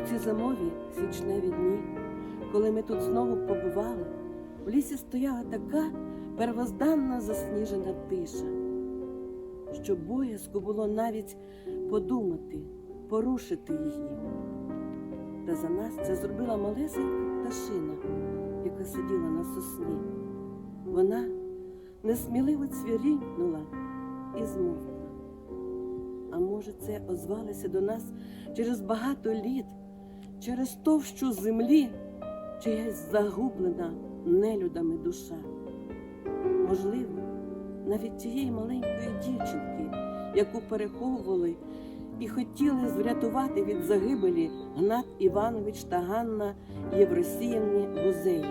У ці зимові січневі дні, коли ми тут знову побували, в лісі стояла така первозданна засніжена тиша, що боязко було навіть подумати, порушити її. Та за нас це зробила малесенька пташина, яка сиділа на сосні. Вона несміливо цвірінькнула і змовкла. А може, це озвалося до нас через багато літ, через товщу землі, чиясь загублена нелюдами душа. Можливо, навіть тієї маленької дівчинки, яку переховували і хотіли врятувати від загибелі Гнат Іванович та Ганна Євросіївні Гузеї.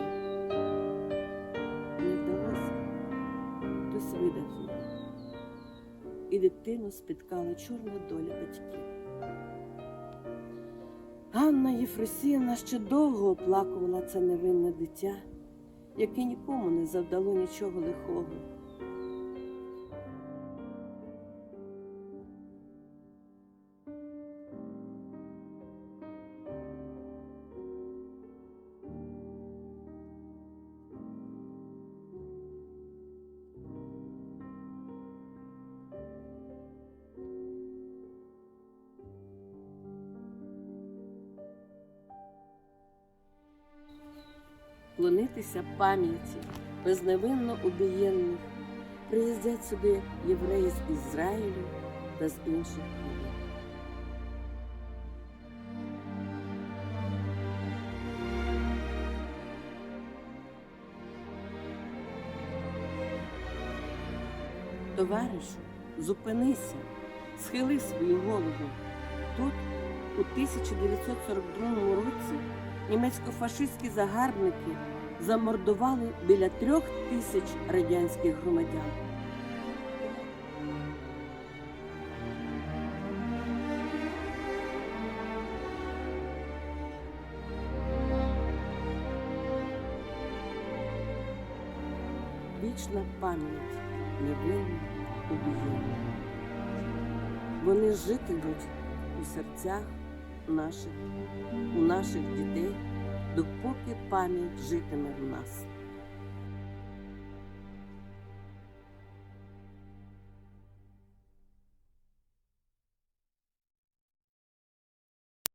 Не вдалося, хтось видав її і дитину спіткала чорна доля батьків. Ганна Єфросіївна ще довго оплакувала це невинне дитя, яке нікому не завдало нічого лихого. Клонитися пам'яті безневинно убієнних приїздять сюди євреї з Ізраїлю та з інших країн. Товаришу, зупинися, схили свою голову. Тут, у 1942 році, німецько-фашистські загарбники замордували біля трьох тисяч радянських громадян. Вічна пам'ять невинних убієнних. Вони житимуть у серцях наших, у наших дітей, допоки пам'ять житиме в нас.